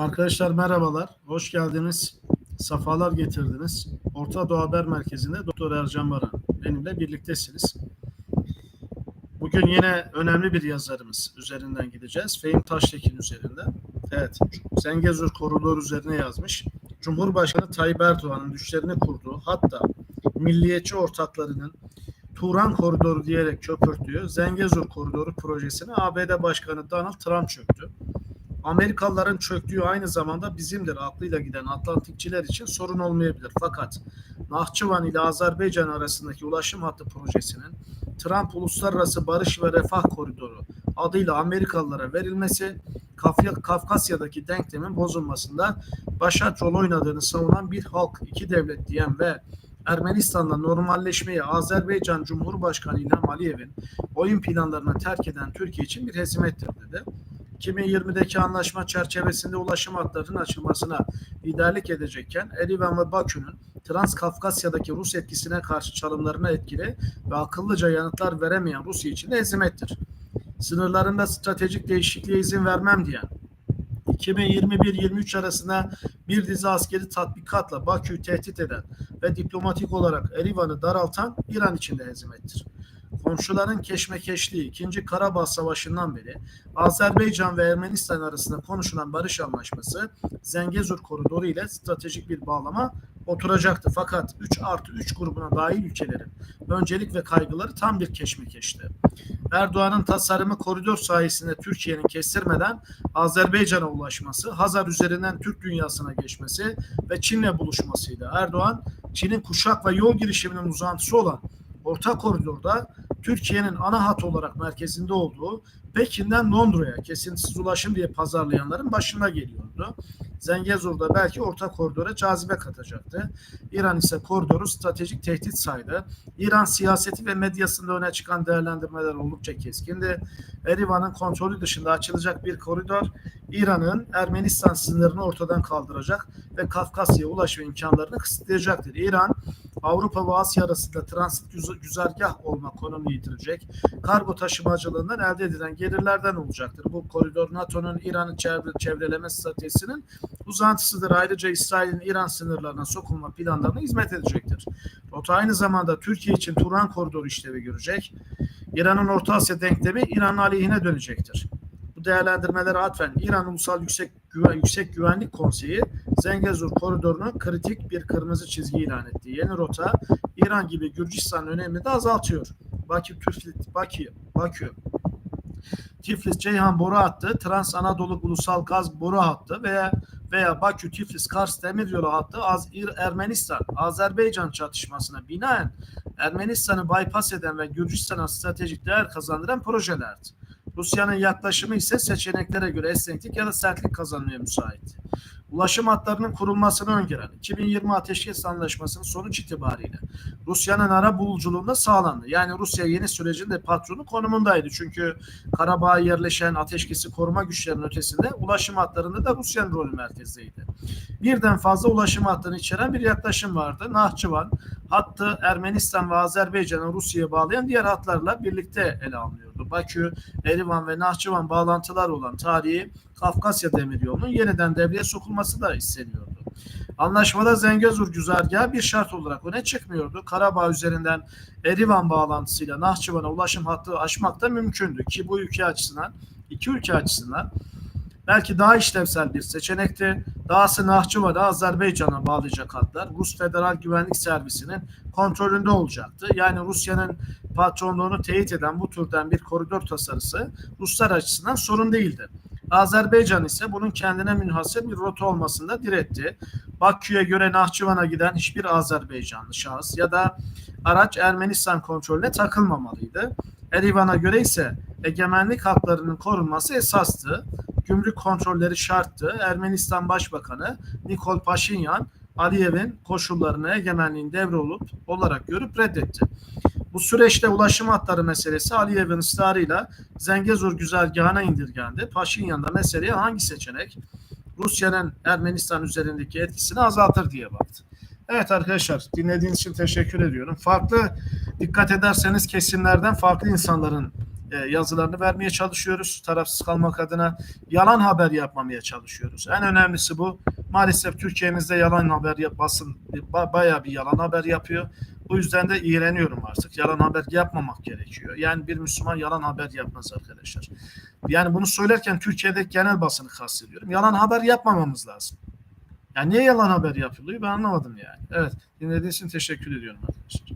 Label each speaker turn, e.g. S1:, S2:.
S1: Arkadaşlar merhabalar, hoş geldiniz, safalar getirdiniz. Orta Doğu Haber Merkezi'nde Doktor Ercan Baran benimle birliktesiniz. Bugün yine önemli bir yazarımız üzerinden gideceğiz. Fehim Taştekin üzerinde. Evet, Zengezur Koridor üzerine yazmış. Cumhurbaşkanı Tayyip Erdoğan'ın düşlerini kurduğu, hatta milliyetçi ortaklarının Turan Koridoru diyerek köpürttüğü Zengezur Koridoru projesini ABD Başkanı Donald Trump çöktü. Amerikalıların çöktüğü aynı zamanda bizimdir aklıyla giden Atlantikçiler için sorun olmayabilir. Fakat Nahçıvan ile Azerbaycan arasındaki ulaşım hattı projesinin Trump Uluslararası Barış ve Refah Koridoru adıyla Amerikalılara verilmesi Kafkasya'daki denklemin bozulmasında başat rol oynadığını savunan bir halk, iki devlet diyen ve Ermenistan'la normalleşmeyi Azerbaycan Cumhurbaşkanı İlham Aliyev'in oyun planlarını terk eden Türkiye için bir hezimettir dedi. 2020'deki anlaşma çerçevesinde ulaşım hatlarının açılmasına liderlik edecekken Erivan ve Bakü'nün Transkafkasya'daki Rus etkisine karşı çalımlarına etkili ve akıllıca yanıtlar veremeyen Rusya için de hezimettir. Sınırlarında stratejik değişikliğe izin vermem diyen 2021-23 arasında bir dizi askeri tatbikatla Bakü'yü tehdit eden ve diplomatik olarak Erivan'ı daraltan İran için de hezimettir. Komşuların keşmekeşliği 2. Karabağ Savaşı'ndan beri Azerbaycan ve Ermenistan arasında konuşulan barış anlaşması Zengezur koridoru ile stratejik bir bağlama oturacaktı. Fakat 3 artı 3 grubuna dahil ülkelerin öncelik ve kaygıları tam bir keşmekeşti. Erdoğan'ın tasarımı koridor sayesinde Türkiye'nin kestirmeden Azerbaycan'a ulaşması, Hazar üzerinden Türk dünyasına geçmesi ve Çin'le buluşmasıydı. Erdoğan, Çin'in kuşak ve yol girişiminin uzantısı olan Orta Koridor'da Türkiye'nin ana hat olarak merkezinde olduğu Pekin'den Londra'ya kesintisiz ulaşım diye pazarlayanların başına geliyordu. Zengezur'da belki orta koridora cazibe katacaktı. İran ise koridoru stratejik tehdit saydı. İran siyaseti ve medyasında öne çıkan değerlendirmeler oldukça keskindi. Erivan'ın kontrolü dışında açılacak bir koridor İran'ın Ermenistan sınırını ortadan kaldıracak ve Kafkasya'ya ulaşma imkanlarını kısıtlayacaktır. İran Avrupa ve Asya arasında transit güz- güzergah olma konumunu yitirecek. Kargo taşımacılığından elde edilen gelirlerden olacaktır. Bu koridor NATO'nun İran'ı çevre, çevreleme stratejisinin uzantısıdır. Ayrıca İsrail'in İran sınırlarına sokulma planlarına hizmet edecektir. Rota aynı zamanda Türkiye için Turan koridoru işlevi görecek. İran'ın Orta Asya denklemi İran aleyhine dönecektir. Bu değerlendirmelere atfen İran Ulusal Yüksek, Güven, Yüksek Güvenlik Konseyi Zengezur koridorunu kritik bir kırmızı çizgi ilan etti. Yeni rota İran gibi Gürcistan önemini de azaltıyor. Bakü, Tiflis, Bakü, Bakü, Tiflis Ceyhan boru hattı, Trans Anadolu Ulusal Gaz boru hattı veya veya Bakü Tiflis Kars demiryolu hattı Az Ermenistan Azerbaycan çatışmasına binaen Ermenistan'ı bypass eden ve Gürcistan'a stratejik değer kazandıran projelerdi. Rusya'nın yaklaşımı ise seçeneklere göre esneklik ya da sertlik kazanmaya müsait. Ulaşım hatlarının kurulmasını öngören 2020 Ateşkes Anlaşması'nın sonuç itibariyle Rusya'nın ara buluculuğunda sağlandı. Yani Rusya yeni sürecin de patronu konumundaydı. Çünkü Karabağ'a yerleşen ateşkesi koruma güçlerinin ötesinde ulaşım hatlarında da Rusya'nın rolü merkezdeydi. Birden fazla ulaşım hattını içeren bir yaklaşım vardı. Nahçıvan hattı Ermenistan ve Azerbaycan'ı Rusya'ya bağlayan diğer hatlarla birlikte ele alınıyordu. Bakü, Erivan ve Nahçıvan bağlantılar olan tarihi Kafkasya Demiryolu'nun yeniden devreye sokulması da isteniyordu. Anlaşmada Zengezur güzergahı bir şart olarak öne çıkmıyordu. Karabağ üzerinden Erivan bağlantısıyla Nahçıvan'a ulaşım hattı açmak da mümkündü ki bu ülke açısından, iki ülke açısından belki daha işlevsel bir seçenekti. Dahası Nahçıvan'ı Azerbaycan'a bağlayacak hatlar Rus Federal Güvenlik Servisi'nin kontrolünde olacaktı. Yani Rusya'nın patronluğunu teyit eden bu türden bir koridor tasarısı Ruslar açısından sorun değildi. Azerbaycan ise bunun kendine münhasır bir rota olmasında diretti. Bakü'ye göre Nahçıvan'a giden hiçbir Azerbaycanlı şahıs ya da araç Ermenistan kontrolüne takılmamalıydı. Erivan'a göre ise egemenlik haklarının korunması esastı. Gümrük kontrolleri şarttı. Ermenistan Başbakanı Nikol Paşinyan Aliyev'in koşullarını egemenliğin devre olup olarak görüp reddetti. Bu süreçte ulaşım hatları meselesi Aliyev'in ısrarıyla Zengezur güzergahına indirgendi. Paşinyan da meseleye hangi seçenek Rusya'nın Ermenistan üzerindeki etkisini azaltır diye baktı. Evet arkadaşlar dinlediğiniz için teşekkür ediyorum. Farklı dikkat ederseniz kesimlerden farklı insanların e, yazılarını vermeye çalışıyoruz. Tarafsız kalmak adına yalan haber yapmamaya çalışıyoruz. En önemlisi bu. Maalesef Türkiye'mizde yalan haber yap, basın ba- bayağı bir yalan haber yapıyor. Bu yüzden de iğreniyorum artık. Yalan haber yapmamak gerekiyor. Yani bir Müslüman yalan haber yapmaz arkadaşlar. Yani bunu söylerken Türkiye'de genel basını kastediyorum. Yalan haber yapmamamız lazım. Yani niye yalan haber yapılıyor ben anlamadım yani. Evet dinlediğiniz için teşekkür ediyorum arkadaşlar.